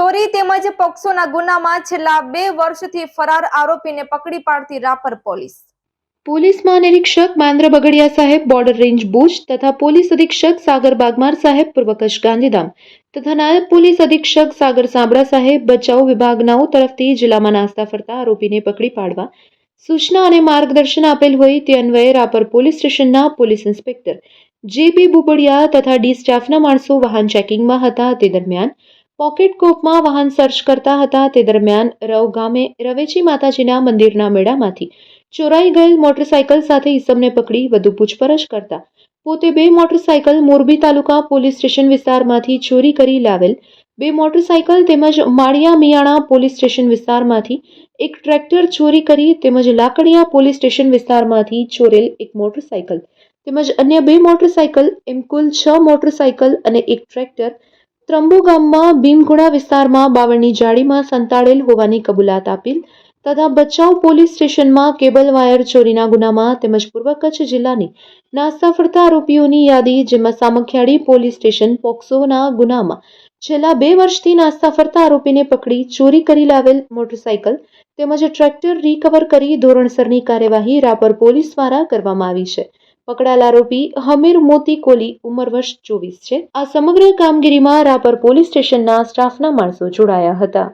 ચોરી તેમજ પોક્સોના ગુનામાં છેલ્લા બે વર્ષથી ફરાર આરોપીને પકડી પાડતી રાપર પોલીસ. પોલીસ મહાનિરીક્ષક મહેન્દ્ર બગડિયા સાહેબ, બોર્ડર રેન્જ ભુજ તથા પોલીસ અધિક્ષક સાગર બાગમાર સાહેબ, પૂર્વ ગાંધીધામ તથા નાયબ પોલીસ અધિક્ષક સાગર સાંબરા સાહેબ, બચાવ વિભાગનાઓ તરફથી જિલ્લામાં નાસ્તા ફરતા આરોપીને પકડી પાડવા સૂચના અને માર્ગદર્શન આપેલ હોય તે અન્વયે રાપર પોલીસ સ્ટેશનના police inspector J B Bubadiya તથા ડી સ્ટાફના માણસો વાહન ચેકિંગમાં હતા તે દરમિયાન પોકેટ કોપમાં વાહન સર્ચ કરતા હતા તે દરમિયાન રવ ગામે રવેચી માતાજીના મંદિરના મેળામાંથી ચોરાઈ ગયેલ મોટરસાયકલ સાથે ઈસમને પકડી વધુ પૂછપરછ કરતા પોતે બે motorcycle Morbi taluka police station વિસ્તારમાંથી ચોરી કરી લાવેલ. બે મોટરસાયકલ તેમજ માળિયા મિયાણા પોલીસ સ્ટેશન વિસ્તારમાંથી એક ટ્રેક્ટર ચોરી કરી તેમજ લાકડિયા પોલીસ સ્ટેશન વિસ્તારમાંથી ચોરેલ એક મોટરસાયકલ તેમજ અન્ય બે મોટરસાયકલ એમ કુલ છ મોટરસાયકલ અને એક ટ્રેક્ટર ત્રંબુ ગામમાં ભીમગુડા વિસ્તારમાં બાવળની જાળીમાં સંતાડેલ હોવાની કબૂલાત આપેલ તથા બચાવ પોલીસ સ્ટેશનમાં કેબલ વાયર ચોરીના ગુનામાં તેમજ પૂર્વ કચ્છ જિલ્લાની નાસ્તા ફરતા આરોપીઓની યાદી જેમાં સામખિયાળી પોલીસ સ્ટેશન પોક્સોના ગુનામાં છેલ્લા બે વર્ષથી નાસ્તા ફરતા આરોપીને પકડી ચોરી કરી લાવેલ મોટરસાયકલ તેમજ ટ્રેક્ટર રિકવર કરી ધોરણસરની કાર્યવાહી રાપર પોલીસ દ્વારા કરવામાં આવી છે. પકડાયેલ આરોપી હમીર મોતી કોલી ઉંમર વર્ષ ચોવીસ છે. આ સમગ્ર કામગીરીમાં રાપર પોલીસ સ્ટેશનના સ્ટાફના માણસો જોડાયા હતા.